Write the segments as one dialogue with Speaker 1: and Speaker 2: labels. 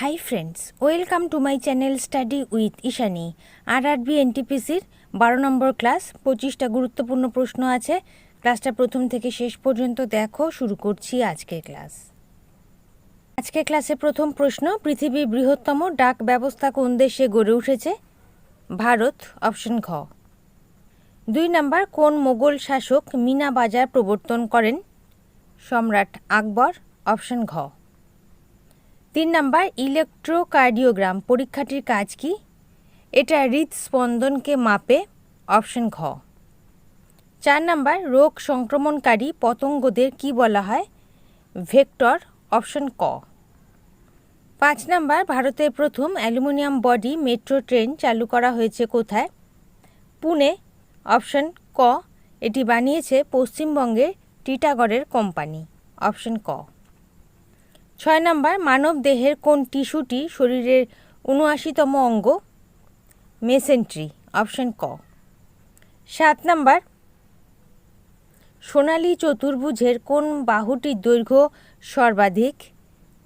Speaker 1: Hi friends welcome to my channel study with Ishani R R B এনটিপিসির বারো নম্বর class পঁচিশটা গুরুত্বপূর্ণ প্রশ্ন আছে। ক্লাসটা প্রথম থেকে শেষ পর্যন্ত দেখো, শুরু করছি আজকের ক্লাস আজকের ক্লাসে প্রথম প্রশ্ন, পৃথিবীর বৃহত্তম ডাক ব্যবস্থা কোন দেশে গড়ে উঠেছে? ভারত অপশন খ দুই নাম্বার, কোন মোগল শাসক মিনা বাজার প্রবর্তন করেন? সম্রাট আকবর অপশন ঘ। তিন নাম্বার ইলেকট্রোকার্ডিওগ্রাম পরীক্ষাটির কাজ কি? এটা হৃদস্পন্দনকে মাপে, অপশন ঘ। চার নাম্বার, রোগ সংক্রমণকারী পতঙ্গদের কি বলা হয়? ভেক্টর, অপশন ক। পাঁচ নাম্বার, ভারতের প্রথম অ্যালুমিনিয়াম বডি মেট্রো ট্রেন চালু করা হয়েছে কোথায়? পুনে, অপশন ক। এটি বানিয়েছে পশ্চিমবঙ্গের টিটাগড়ের কোম্পানি, অপশন ক। ছয় নম্বর, মানব দেহের কোন টিস্যুটি শরীরের উনআশিতম অঙ্গ? মেসেন্ট্রি, অপশন ক। সাত নম্বর, সোনালী চতুর্ভুজের কোন বাহুটির দৈর্ঘ্য সর্বাধিক?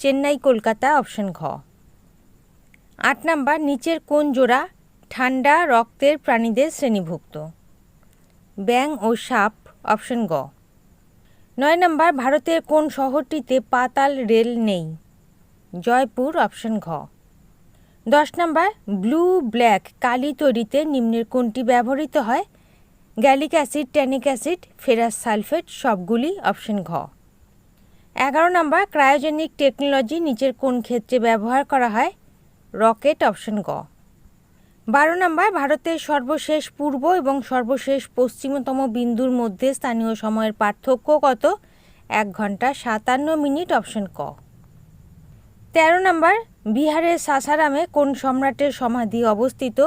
Speaker 1: চেন্নাই, কলকাতা, অপশন ঘ। আট নাম্বার, নিচের কোন জোড়া ঠান্ডা রক্তের প্রাণীদের শ্রেণীভুক্ত? ব্যাং ও সাপ, অপশন গ। নয় নম্বর, ভারতের কোন শহরটিতে পাতাল রেল নেই? জয়পুর, অপশন ঘ। দশ নম্বর, ব্লু ব্ল্যাক কালি তৈরিতে নিম্নের কোনটি ব্যবহৃত হয়? Gallic acid, tannic acid, ferrous sulphate, সবগুলি, অপশন ঘ। এগারো নম্বর, ক্রায়োজেনিক টেকনোলজি, নিচের কোন ক্ষেত্রে ব্যবহার করা হয়? রকেট, অপশন গ। বারো নম্বর, ভারতের সর্বশেষ পূর্ব এবং সর্বশেষ পশ্চিমতম বিন্দুর মধ্যে স্থানীয় সময়ের পার্থক্য কত? এক ঘণ্টা সাতান্ন মিনিট, অপশন ক। তেরো নম্বর, বিহারের সাসারামে কোন সম্রাটের সমাধি অবস্থিত?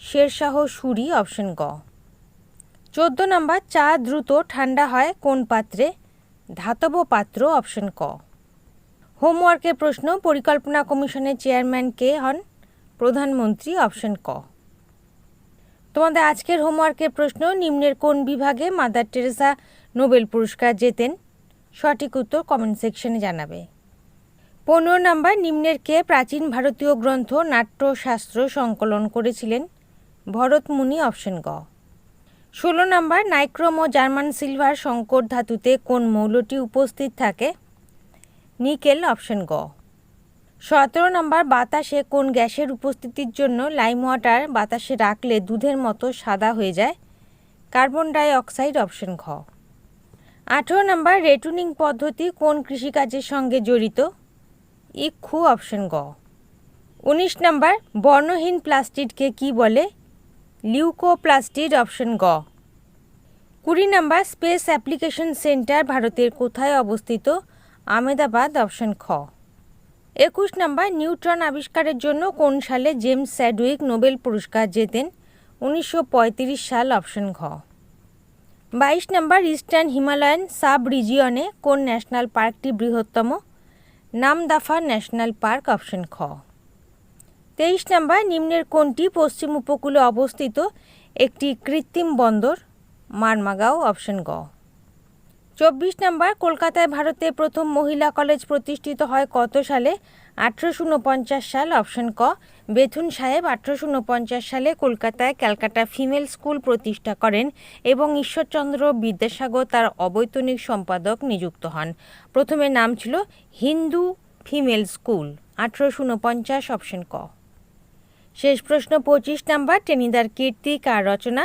Speaker 1: শেরশাহ সুরি, অপশন ক। চোদ্দ নম্বর, চা দ্রুত ঠান্ডা হয় কোন পাত্রে? ধাতব পাত্র, অপশন ক। হোমওয়ার্কের প্রশ্ন, পরিকল্পনা কমিশনের চেয়ারম্যান কে হন? প্রধানমন্ত্রী অপশন ক। তোমাদের আজকের হোমওয়ার্কের প্রশ্ন, নিম্নের কোন বিভাগে মাদার টেরেসা নোবেল পুরস্কার জেতেন? সঠিক উত্তর কমেন্ট সেকশনে জানাবে। পনেরো নাম্বার, নিম্নের কে প্রাচীন ভারতীয় গ্রন্থ নাট্যশাস্ত্র সংকলন করেছিলেন? ভরতমুনি অপশন গ। ষোলো নাম্বার, নাইক্রোম ও জার্মান সিলভার সংকর ধাতুতে কোন মৌলটি উপস্থিত থাকে? নিকেল, অপশন গ। সতেরো নম্বর, বাতাসে কোন গ্যাসের উপস্থিতির জন্য লাইম ওয়াটার বাতাসে রাখলে দুধের মতো সাদা হয়ে যায়? কার্বন ডাই অক্সাইড অপশন ঘ। আঠেরো নম্বর রেটুনিং পদ্ধতি কোন কৃষিকাজের সঙ্গে জড়িত? ইক্ষু অপশন গ উনিশ নম্বর, বর্ণহীন প্লাস্টিডকে কি বলে? লিউকো লিউকোপ্লাস্টিড অপশন গ কুড়ি নম্বর স্পেস অ্যাপ্লিকেশন সেন্টার ভারতের কোথায় অবস্থিত? আমেদাবাদ অপশন খ একুশ নম্বর, নিউট্রন আবিষ্কারের জন্য কোন সালে জেমস স্যাডউইক নোবেল পুরস্কার জেতেন? উনিশশো পঁয়ত্রিশ সাল, অপশন ঘ। বাইশ নম্বর, ইস্টার্ন হিমালয়ান সাব রিজিয়নে কোন ন্যাশনাল পার্কটি বৃহত্তম? নামদাফা ন্যাশনাল পার্ক, অপশন খ। তেইশ নম্বর, নিম্নের কোনটি পশ্চিম উপকূলে অবস্থিত? একটি কৃত্রিম বন্দর, মারমাগাঁও, অপশন গ। চব্বিশ নম্বর, কলকাতায় ভারতে প্রথম মহিলা কলেজ প্রতিষ্ঠিত হয় কত সালে? আঠেরোশো সাল, অপশন ক। বেথুন সাহেব আঠেরোশো সালে কলকাতায় ক্যালকাটা ফিমেল স্কুল প্রতিষ্ঠা করেন এবং ঈশ্বরচন্দ্র বিদ্যাসাগর তার অবৈতনিক সম্পাদক নিযুক্ত হন। প্রথমে নাম ছিল হিন্দু ফিমেল স্কুল, আঠেরোশো অপশন ক। শেষ প্রশ্ন, পঁচিশ নাম্বার, টেনিদার কীর্তি কার রচনা?